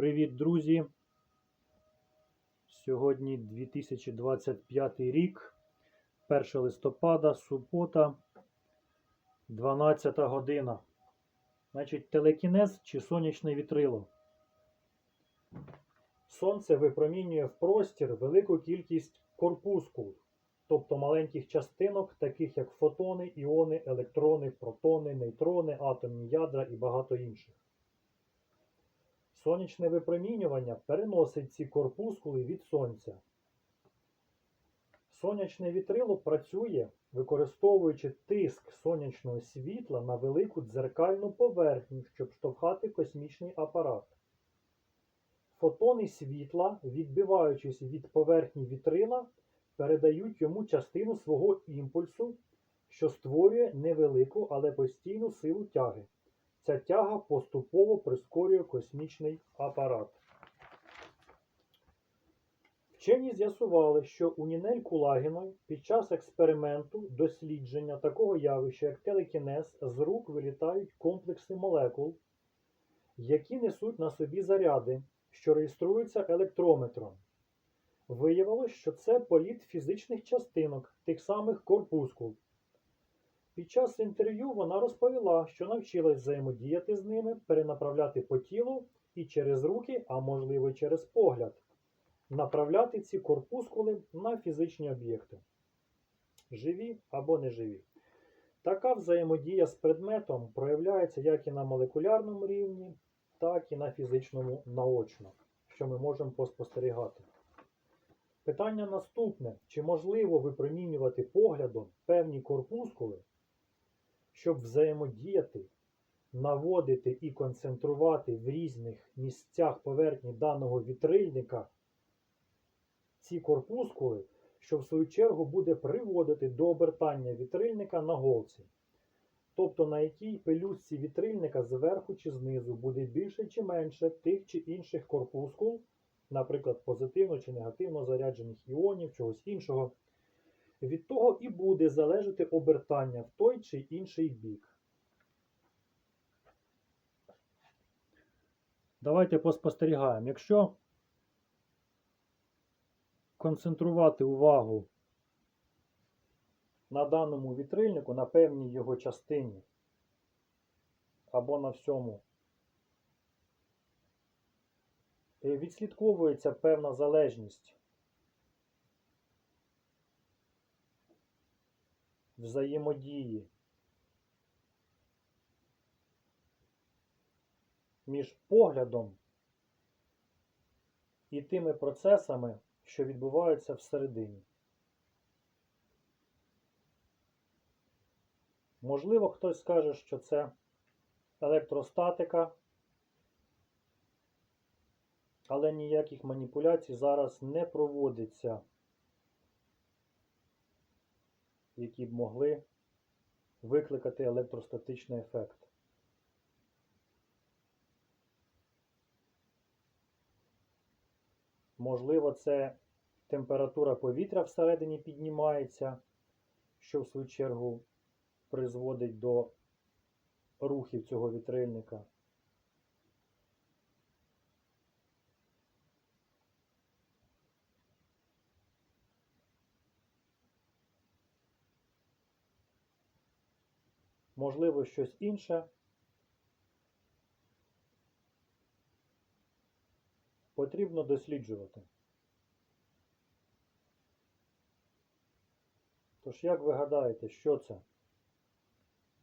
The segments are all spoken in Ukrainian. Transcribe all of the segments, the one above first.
Привіт, друзі! Сьогодні 2025 рік, 1 листопада, субота, 12 година. Значить, телекінез чи сонячне вітрило. Сонце випромінює в простір велику кількість корпускул, тобто маленьких частинок, таких як фотони, іони, електрони, протони, нейтрони, атомні ядра і багато інших. Сонячне випромінювання переносить ці корпускули від сонця. Сонячне вітрило працює, використовуючи тиск сонячного світла на велику дзеркальну поверхню, щоб штовхати космічний апарат. Фотони світла, відбиваючись від поверхні вітрила, передають йому частину свого імпульсу, що створює невелику, але постійну силу тяги. Ця тяга поступово прискорює космічний апарат. Вчені з'ясували, що у Нінель Кулагіної під час експерименту дослідження такого явища, як телекінез, з рук вилітають комплекси молекул, які несуть на собі заряди, що реєструються електрометром. Виявилось, що це політ фізичних частинок, тих самих корпускул. Під час інтерв'ю вона розповіла, що навчилась взаємодіяти з ними, перенаправляти по тілу і через руки, а можливо й через погляд, направляти ці корпускули на фізичні об'єкти, живі або неживі. Така взаємодія з предметом проявляється як і на молекулярному рівні, так і на фізичному наочно, що ми можемо поспостерігати. Питання наступне: чи можливо випромінювати поглядом певні корпускули? Щоб взаємодіяти, наводити і концентрувати в різних місцях поверхні даного вітрильника ці корпускули, що в свою чергу буде приводити до обертання вітрильника на голці. Тобто на якій пелюстці вітрильника зверху чи знизу буде більше чи менше тих чи інших корпускул, наприклад, позитивно чи негативно заряджених іонів, чогось іншого. Від того і буде залежати обертання в той чи інший бік. Давайте поспостерігаємо. Якщо концентрувати увагу на даному вітрильнику, на певній його частині або на всьому, е, відслідковується певна залежність. Взаємодії між поглядом і тими процесами, що відбуваються всередині. Можливо, хтось скаже, що це електростатика, але ніяких маніпуляцій зараз не проводиться. Які б могли викликати електростатичний ефект. Можливо, це температура повітря всередині піднімається, що в свою чергу призводить до рухів цього вітрильника. Можливо, щось інше. Потрібно досліджувати. Тож, як ви гадаєте, що це?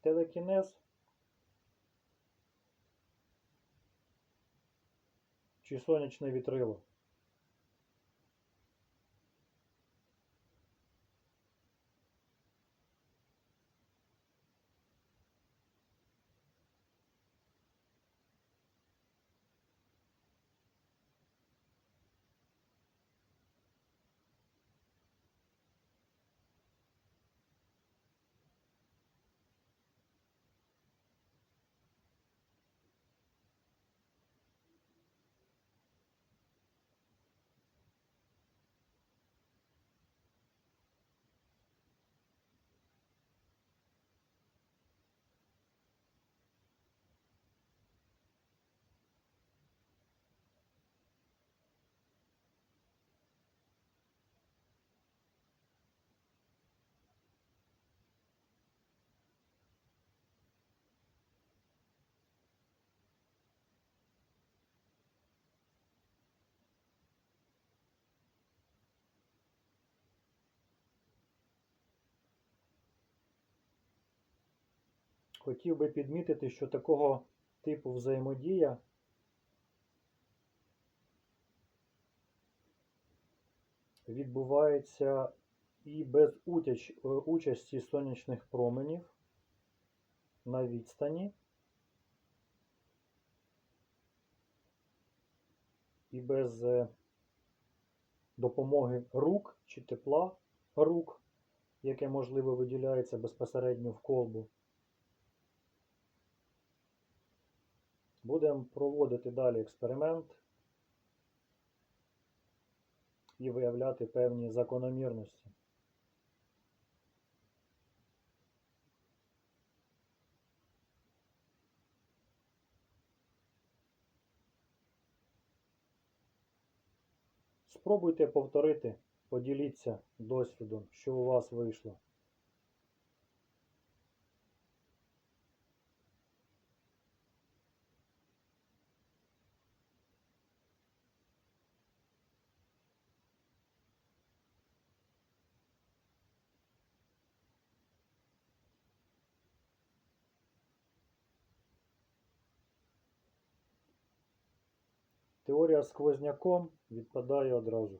Телекінез? Чи сонячне вітрило? Хотів би підмітити, що такого типу взаємодія відбувається і без е, участі сонячних променів на відстані, і без е, допомоги рук чи тепла рук, яке можливо виділяється безпосередньо в колбу. Будемо проводити далі експеримент і виявляти певні закономірності. Спробуйте повторити, поділіться досвідом, що у вас вийшло. Теорія сквозняком відпадає одразу.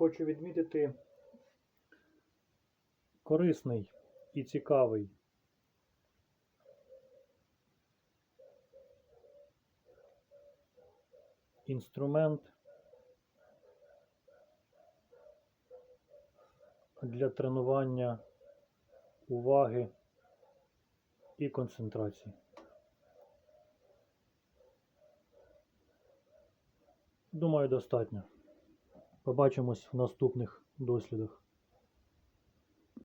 Хочу відмітити корисний і цікавий інструмент для тренування уваги і концентрації. Думаю, достатньо. Побачимось в наступних дослідах.